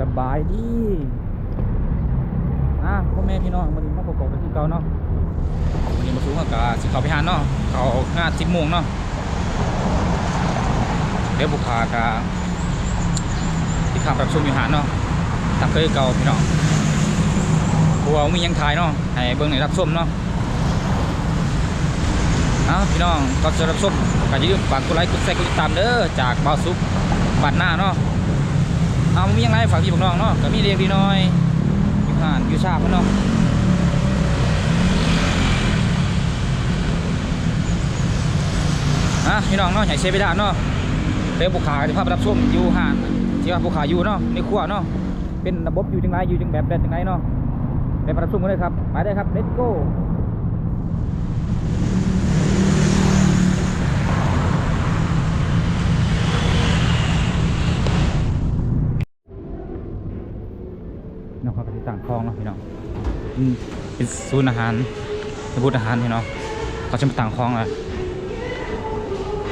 สบายดีอะพ่อแม่พี่น้องวันนี้มาพบกันที่เก่าเนาะวันนี้มาสูงกับสิเขาไปหาเนาะเขางานสิบโมงเนาะเดี๋ยวบุคคากาที่ข้ามรับชมอยู่หาเนาะตักเคยเก่าพี่น้องกลัวมียังทายเนาะให้เบิ่งในรับชมเนาะเอาพี่น้องก็จะรับชมก็อย่าลืมฝากกดไลค์กดแชร์กดติดตามเด้อจากบ่าวซุปบ้านหน้าเนาะ เอามียังไงฝากพี่บอกน้องเนาะก็มีเรียกดีน้อยอยู่ห่านอยู่ชาบเนาะอะพี่น้องเนาะใหญ่เชฟไปด้เนาะเดี๋ยวบุคคาที่ภาพรับชมอยู่ห่านที่ว่าบุคคาอยู่เนาะในครัวเนาะเป็นระบบอยู่จังไรอยู่จังแบบแบบจังไรเนาะไปรับชมกันเลยครับไปได้ครับ let's go น้ ต่างคลองเนาะพี่น้องอืมเป็นศูนย์อาหารเป็นอาหารพี่น้องเขาจะมาต่างคลองเลย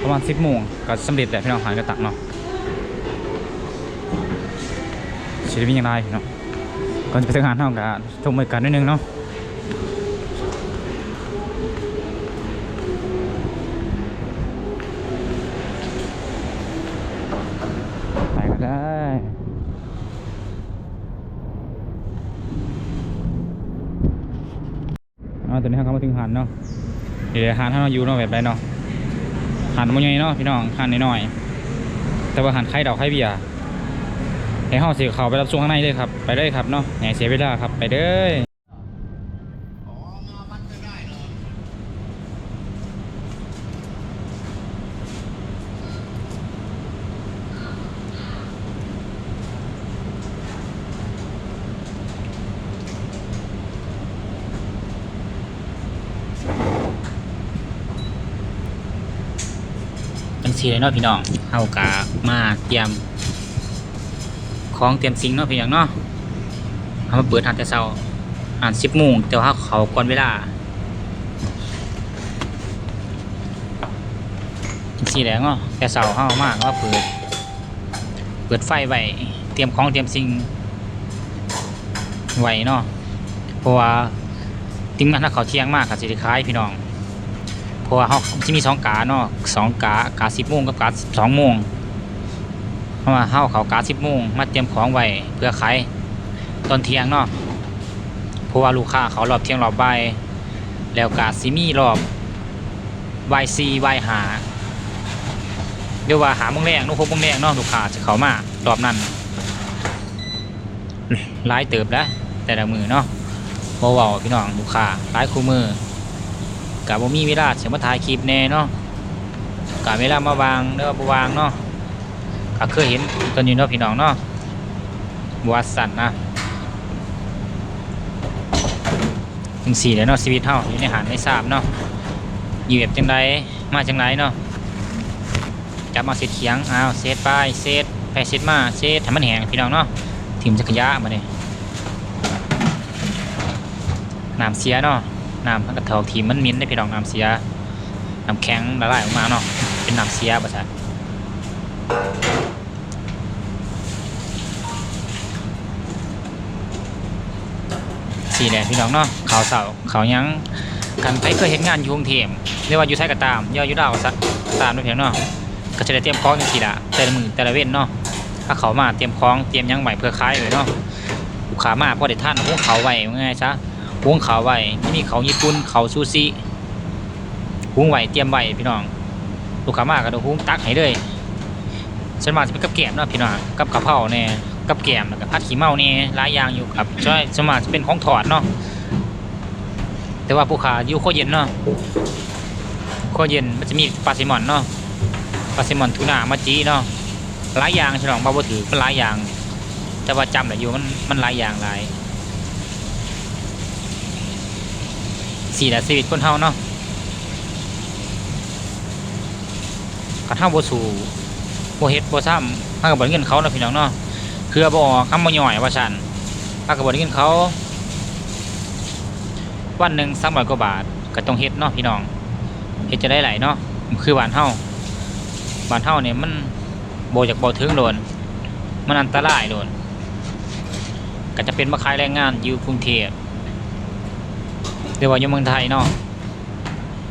ประมาณสิบโมงก็สำเร็จแหละพี่น้องอาหารก็ตักเนาะชีวิตยังไงพี่น้องก่อนจะไปถึงงานเท่ากับชมบรรยากาศนิดนึงเนาะไปก็ได้ เอา ตอนนี้เขามาถึงหันเนาะเดี๋ยวหันถ้าเราอยู่เนาะแบบไรเนาะหันมันใหญ่เนาะพี่น้องหันน้อยๆแต่ว่าหันไข่ดอกไข่เบียร์ให้ห้องเสียเขาไปรับช่วงข้างในเลยครับ ไปได้ครับเนาะอย่าเสียเวลาครับไปเลย สีเลยเนาะพี่น้องเฮากะมาเตรียม ของเตรียมสิ่งเนาะพี่น้องเนาะเอามาเปิดหานแต่เช้าอ่านสิบโมงแต่ว่าเขาก่อนเวลาสีแหล้วเนาะแต่เช้าเฮามากว่าเปิด เปิดไฟไว้เตรียมของเตรียมสิ่งไว้เนาะเพราะว่าทีมงานถ้าเขาเที่ยงมากก็สิได้ายพี่น้อง ราะว่าเขาจะมีสองกาเนาะสองกากาสิบโมงกับกาสิบสองโมงเพราะว่าเขาเขากาสิบโมงมาเตรียมของไว้เพื่อขายตอนเที่ยงเนาะเพราะว่าลูกค้าเขารอบเที่ยงรอบบ่ายแล้วกาซิมีรอบบ่ายสี่บ่ายหาเรียกว่าหาโมงแรงนุกหกโมงแรงเนาะลูกค้าจะเขามารอบนั้นหลายเติบแล้วแต่ละมือเนาะเว้าพี่น้องลูกค้าหลายคู่มือ กะบ่มีเวลาเสียมาถ่ายคลิปแน่เนาะกะเวลามาวางเด้อบ่วางเนาะก็เคยเห็นกันอยู่เนาะพี่น้องเนาะบ่ว่าสั่นนะจังสี่แหล้วเนาะชีวิตเฮาอยู่ในหารในสามเนาะอยู่แบบจังไดมาจังไดเนาะจับมาเสร็จเขียงอ้าวเซตไปเซตไปเซตมาเซตให้มันแห้งพี่น้องเนาะทิ่มจักรยานมาเนี่ยน้ำเสียเนาะ น้ำมันกระเทาทีมันมิ้นได้พี่น้องน้ำเสียน้ำแข็งละลายออกมาเนาะเป็นน้ำเสียประสาสี่แหละพี่น้องเนาะเขาวเสาเขาวยังกันไปเคยเห็นงานอยุงเทมเรียกว่าอยู่ไทยก็ตามย่ออยู่ดาวสักตามด้วยเพียงเนาะก็จะได้เตรียมของอย่างสี่ละแต่ละมือแต่ละเว้นเนาะถ้าเขามาเตรียมของเตรียมยังใหม่เพื่อขายเลยเนาะลูกค้ามาพอได้ท่านพวกเขาไว้ง่ายซะ หุงเขาวไว้ที่มีเขาญี่ปุ่นเขาซูชิหุงไว้เตรียมไว้พี่น้องลูกค้ามาก็ต้องหุงตักให้เลยส่วนมากจะเป็นกับแกมเนาะพี่น้องกับกระเพราเนี่ยกับแกมแล้วก็ผัดขี้เมาเนี่ยหลายอย่างอยู่ครับช่วยส่วนมากจะเป็นของถอดเนาะแต่ว่าผู้ขาอยู่โคเย็นเนาะโคเย็นมันจะมีปลาซลมอนเนาะปลาซลมอนทูน่ามาจีเนาะหลายอย่างพี่น้องบ่าบ่ถือมันหลายอย่าง แต่ว่าจำได้อยู่มันมันหลายอย่างหลาย สี่แหละชีวิตคนเฮาเนาะกระทั่งบ่สู่บ่เฮ็ดบ่ซ้ำถ้ากับบ่เงินเขาเนาะพี่น้องเนาะคือบ่ออกคำบ่ย่อยว่าซั่นถ้ากับบ่เงินเขา วันหนึ่ง300กว่าบาทก็ต้องเฮ็ดเนาะพี่น้องเฮ็ดจะได้หลายเนาะคือบ้านเฮาบ้านเฮาเนี่ยมันบ่อยากบ่ถึงโดนมันอันตรายโดนก็จะเป็นมาขายแรงงานอยู่กรุงเทพ หรือว่าอยู่เมืองไทยเนาะ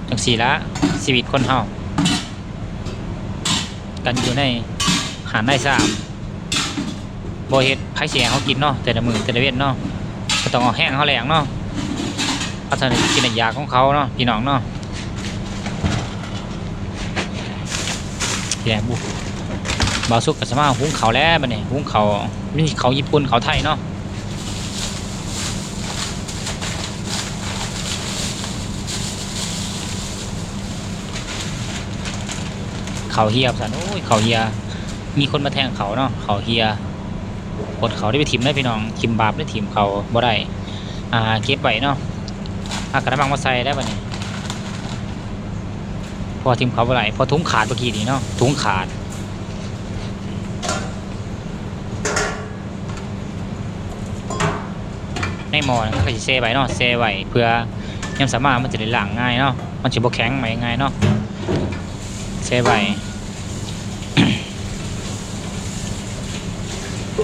จังสี่ละชีวิตคนเฮากันอยู่ในหารได้สามบ่เฮ็ดไผเสียเขากินเนาะแต่ละมือแต่ละเว้นเนาะก็ต้องเอาแห้งเขาแหลงเนาะพัฒนากินยาของเขาเนาะพี่น้องเนาะแย่บุบาวสุกกับสมาหุงเขาแล้วบัดนี้หุงเขาวนี่เขาญี่ปุ่นเขาไทยเนาะ เขาเฮียสันโอ้ยเขาเฮีย มีคนมาแทงเขาเนาะเขาเฮียกดเขาได้ไปทิมได้พี่น้องทิมบาปได้ทิมเขาบ่ได้อ่าเก็บไว้เนาะอากระมังมาใส่ได้ป่ะนี่พอทิมเขาบ่ได้พอถุงขาดเมื่อกี้นี่เนาะถุงขาดในหมอนะก็จะเซไว้เนาะเซไว้เพื่อยามสามารถมันจะได้หล้างง่ายเนาะมันจะบ่แข็งไหมง่ายเนาะเซไว้ ส่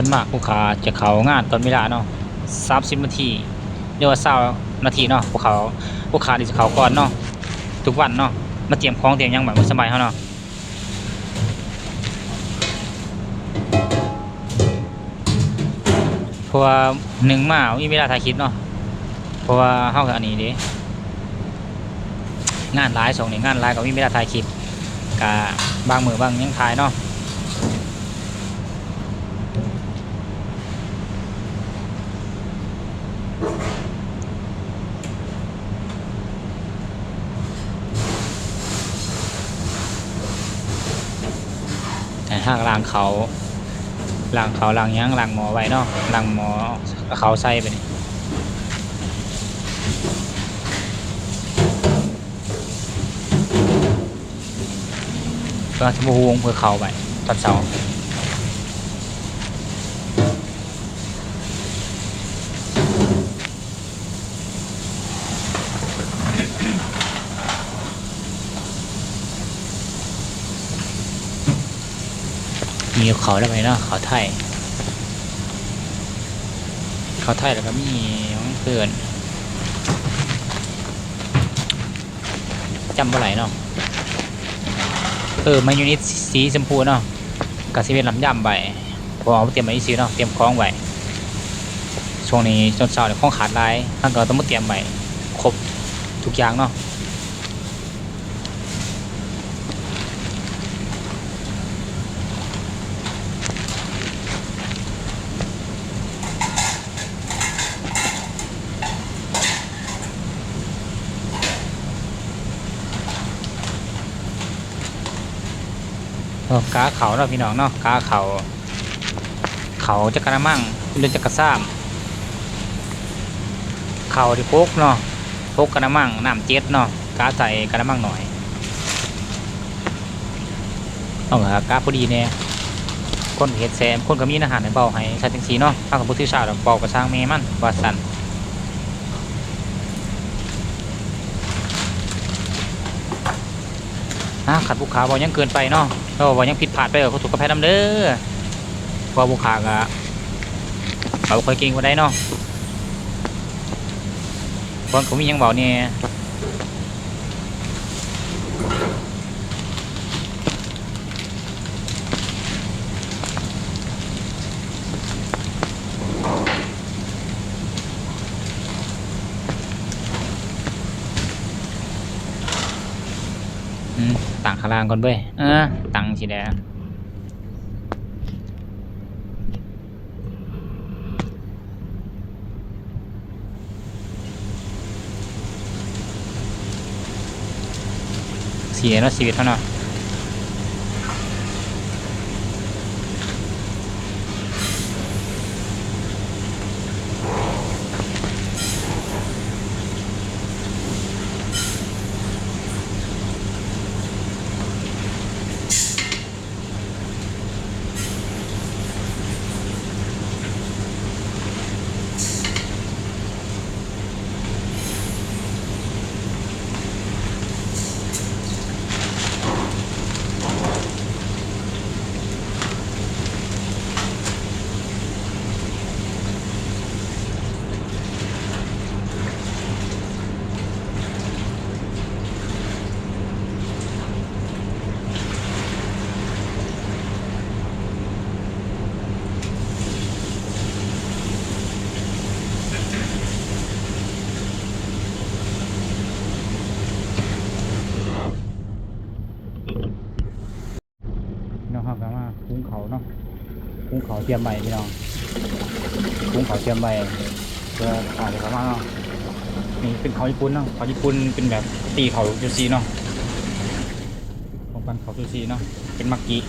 วนมากลูกค้าจะเขางานตอนเวลาเนาะสามสิบนาทีเรียกว่าเศร้านาทีเนาะพวกเขาลูกค้าที่จะเขาก่อนเนาะทุกวันเนาะมาเตรียมของเตรียมยังแบบมันสบายเขาเนาะ เพราะว่าหนึ่งมามีเวลาถ่ายคลิปเนาะเพราะว่าเฮากับอันนี้เด้งานหลายส่งนี่งานหลายก็มีเวลาถ่ายคลิปกะบางมือบางยังถ่ายเนาะแต่ห้างล่างเขา หลังเขาหลังยังหลังหมอไว้เนาะล่างหมอเขาใส่ไปนี่เพื่อจะบูงเพื่อเขาไปตอนเสาร์ มีเขาได้ไหมเนาะเขาไทย เขาไทยแล้วก็มีของเพื่อนจำบ่ไหลเนาะเออมายูนิตสีชมพูเนาะกับสีเป็นลำย่ำใบพอเอาเตรียมมาอีซีเนาะเตรียมคล้องไว้ช่วงนี้จนเช้าเนี่ยของขาดลายท่านก็ต้องมาเตรียมไว้ครบทุกอย่างเนาะ กาเขาเนาะพี่น้องเนาะกาเขาเขาจะกระมั่งเรือนจะกระซ้ำเขาที่พกเนาะพกกระมังน้ำเจ็ดเนาะกาใส่กระมังหน่อยเอาเหรอกาพอดีเนี่ยคนเห็ดแซมคนก็มีอาหารในเบาให้ชาติงสีเนาะถ้ากับผู้ที่ชาวเบากระช่างเมมันวาสัน นะขัดบุคคาบอยังเกินไปเนาะก็บอยังผิดพลาดไปกับเขาถูกกระแพน้ำเด้อเพอบุคคากะเขาค่อยเก่งกว่าได้เนาะบอลเขามียังเบาเนี่ย ข้างล่างก่อนเว้ยเออตังสีแดงเสียเนาะชีวิตเท่าเนาะ กุ้งเขาเตรียมใบพี่น้องกุ้งเขาเตรียมใบเพื่ออาจจะประมาเนาะนี่เป็นเขาญี่ปุ่นเนาะเขาญี่ปุ่นเป็นแบบตีเขาจูซีเนาะของปันเขาจูซีเนาะเป็นมักกี้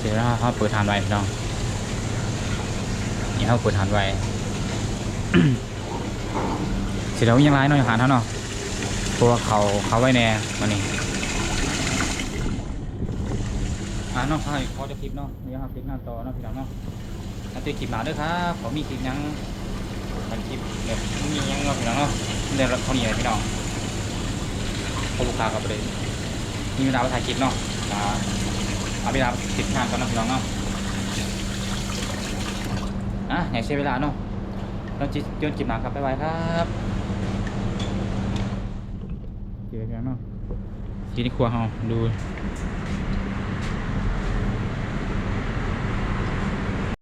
เดี๋ยวเราเปิดทานไว้พี่น้องนี่เขาเปิดทานไว้เสร็จแล้วยังร้ายเนาะยังหาเท่าเนาะเพราะว่าเขาเขาไว้แน่มานี่ อ่าเนาะใช่พอจะคลิปเนาะเดี๋ยวหาคลิปหน้าต่อเนาะพี่น้องเนาะถ้าเจอคลิปหนาเด้วยครับผมมีคลิปหยังมันคลิปแบบมีหยังเนาะพี่น้องเนาะเดี๋ยวเขานี่เลยพี่น้องพอลูกค้าก็ไปเลยมีเวลาไปถ่ายคลิปเนาะอ่าเอาเวลาติดงานก่อนเนาะพี่น้องเนาะอะอย่าใช้เวลาเนาะเราจิโยนจิบหนาครับบ๊ายบายครับเจอกันเนาะทีนี้ครัวเฮาดู